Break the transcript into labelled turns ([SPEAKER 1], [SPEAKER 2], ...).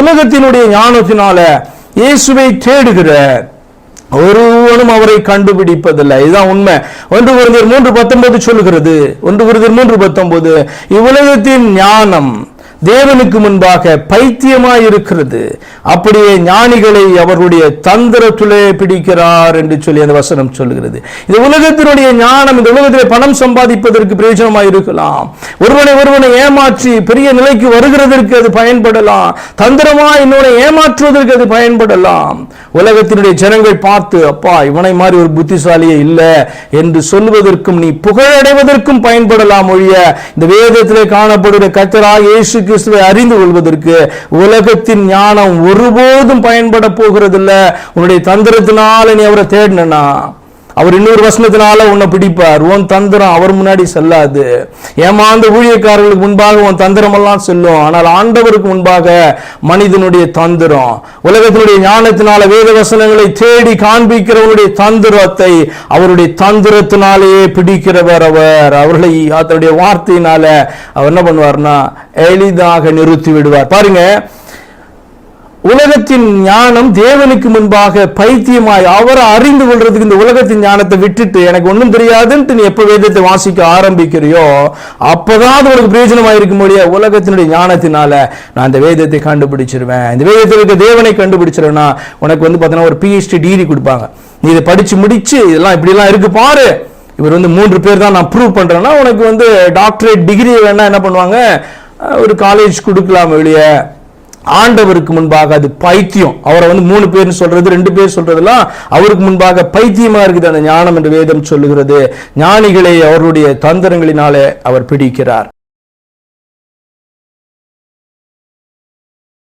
[SPEAKER 1] உலகத்தினுடைய ஞானத்தினால இயேசுவை தேடுகிற ஒருவனும் அவரை கண்டுபிடிப்பதில்லை. இதுதான் உண்மை. ஒன்று குருந்தியர் மூன்று பத்தொன்பது சொல்லுகிறது. ஒன்று குருந்தியர் மூன்று பத்தொன்பது இவ்வுலகத்தின் ஞானம் தேவனுக்கு முன்பாக பைத்தியமாய் இருக்கிறது அப்படியே ஞானிகளை அவருடைய தந்திரத்துலே பிடிக்கிறார் என்று சொல்லி அந்த வசனம் சொல்கிறது இந்த உலகத்தினுடைய ஞானம் இந்த உலகத்திலே பணம் சம்பாதிப்பதற்கு பிரயோஜனமாக இருக்கலாம் ஒருவனை ஒருவனை ஏமாற்றி பெரிய நிலைக்கு வருகிறதற்கு அது பயன்படலாம். தந்திரமா இன்னொரு ஏமாற்றுவதற்கு அது பயன்படலாம். உலகத்தினுடைய ஜனங்கள் பார்த்து அப்பா இவனை மாதிரி ஒரு புத்திசாலியே இல்லை என்று சொல்வதற்கும் நீ புகழடைவதற்கும் பயன்படலாம் ஒழிய இந்த வேதத்திலே காணப்படுகிற கத்தராக இயேசு கிறிஸ்துவை அறிந்து கொள்வதற்கு உலகத்தின் ஞானம் ஒருபோதும் பயன்பட போகிறதில்லை. உன்னுடைய தந்திரத்தினால நீ அவரை தேடினா அவர் இன்னொரு வசனத்தினால உன்னை பிடிப்பார். உன் தந்திரம் அவர் முன்னாடி செல்லாது. ஏமாந்த ஊழியக்காரர்களுக்கு முன்பாக உன் தந்திரம் எல்லாம் செல்லும். ஆனால் ஆண்டவருக்கு முன்பாக மனிதனுடைய தந்திரம். உலகத்தினுடைய ஞானத்தினால வேத வசனங்களை தேடி காண்பிக்கிறவருடைய தந்திரத்தை அவருடைய தந்திரத்தினாலேயே பிடிக்கிறவர் அவர். அவர்களை அதனுடைய வார்த்தையினால அவர் என்ன பண்ணுவார்னா எளிதாக நிறுத்தி விடுவார். பாருங்க உலகத்தின் ஞானம் தேவனுக்கு முன்பாக பைத்தியமாய் அவரை அறிந்து கொள்றதுக்கு இந்த உலகத்தின் ஞானத்தை விட்டுட்டு எனக்கு ஒன்றும் தெரியாதுன்ட்டு நீ எப்போ வேதத்தை வாசிக்க ஆரம்பிக்கிறியோ அப்போதான் அது உனக்கு பிரயோஜனமாக இருக்க முடியாது உலகத்தினுடைய ஞானத்தினால நான் இந்த வேதத்தை கண்டுபிடிச்சிருவேன். இந்த வேதத்தில் இருக்க தேவனை கண்டுபிடிச்சிருவேன்னா உனக்கு வந்து பார்த்தீங்கன்னா ஒரு பிஹெச்டி டிகிரி கொடுப்பாங்க. நீ இதை படித்து முடிச்சு இதெல்லாம் இப்படிலாம் இருக்கு பாரு. இவர் வந்து மூன்று பேர் தான் நான் ப்ரூவ் பண்ணுறேன்னா உனக்கு வந்து டாக்டரேட் டிகிரி வேணா என்ன பண்ணுவாங்க? ஒரு காலேஜ் கொடுக்கலாம் வெளியே ஆண்டவருக்கு முன்பாக அது பைத்தியம். அவரை வந்து மூணு பேர் சொல்றது ரெண்டு பேர் சொல்றதெல்லாம் அவருக்கு முன்பாக பைத்தியமா இருக்குது. அந்த ஞானம் என்று வேதம் சொல்லுகிறது. ஞானிகளை அவருடைய தந்திரங்களினாலே அவர் பிடிக்கிறார்.